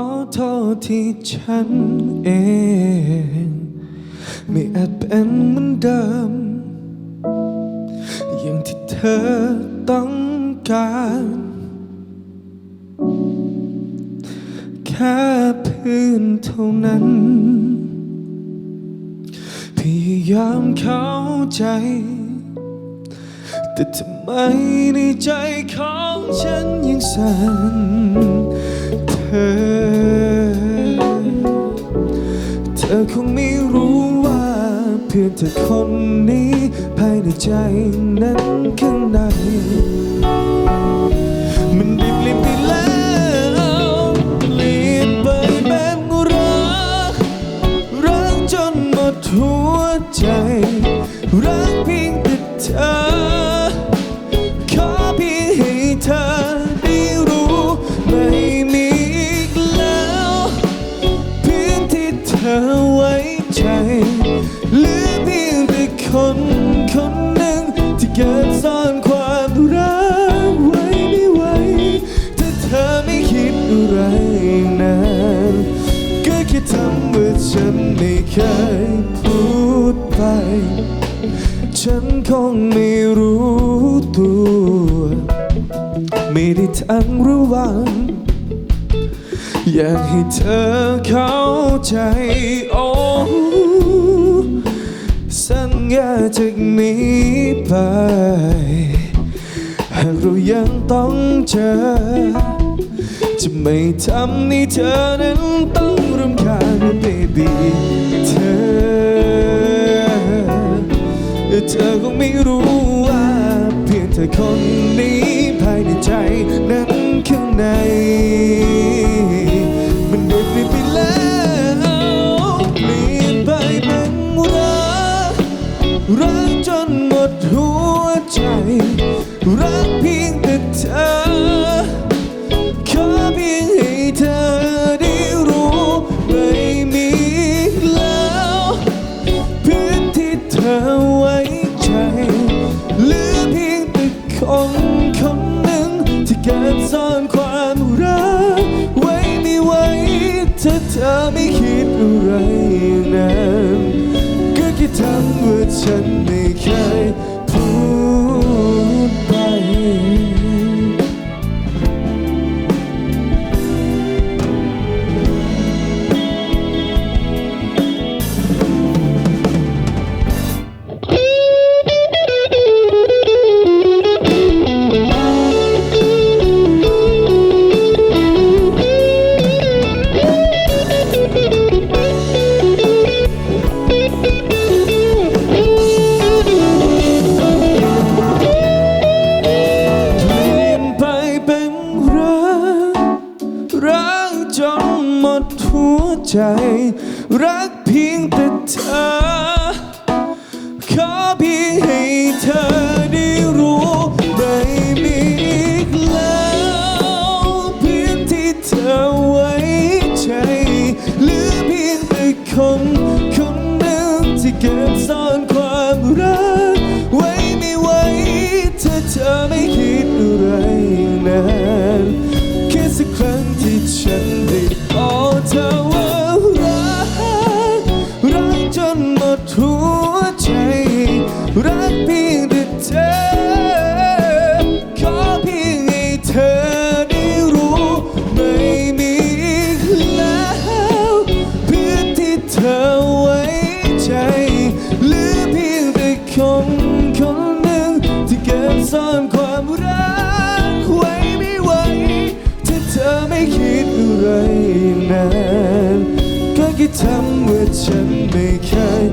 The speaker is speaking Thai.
อโทษที่ฉันเอง ไม่อาจเป็นเหมือนเดิม อย่างที่เธอต้องการ แค่เพื่อนเท่านั้น พยายามเข้าใจ แต่ทำไมในใจของฉันยังสั่น ธอ เธอคงไม่รู้ว่าเพื่อนเธอคนนี้ภายในใจนั้นข้างในมันได้เปลี่ยนไปแล้วเปลี่ยนไปแบบรัก รักจนหมดหัวใจ รักเพียงแต่เธอ เคยพูดไป ฉันคงไม่รู้ตัว ไม่ได้ทั้งระวัง อยากให้เธอเข้าใจโอ้สัญญาจากนี้ไป หากเรายังต้องเจอ จะไม่ทำให้เธอนั้นต้องรำคาญ รักจนหมดหัวใจ รักเพียงแต่เธอ ขอเพียงให้เธอได้รู้ไม่มีแล้วเพื่อนที่เธอไว้ใจเหลือเพียงแต่คนคนหนึ่งที่เก็บซ่อนความรักไว้ไม่ไหวถ้าเธอไม่คิดอะไรนั้นก็แค่ทำว่า ฉันไม่เคย หัวใจ รักเพียงแต่เธอ ขอเพียงให้เธอได้รู้ไม่มีอีกแล้วเพียงที่เธอไว้ใจเหลือเพียงแต่คนคนหนึ่งที่เก็บซ่อนความรัก ไว้ไม่ไหวถ้าเธอไม่คิดอะไรนา รักเพียงแต่เธอ ขอเพียงให้เธอได้รู้ ไม่มีอีกแล้วเพื่อนที่เธอไว้ใจหลือเพียงแต่คนคนหนึ่งที่เก็บซ่อนความรักไว้ไม่ไหวถ้าเธอไม่คิดอะไรนานก็แค่ทำว่าฉันไม่เคย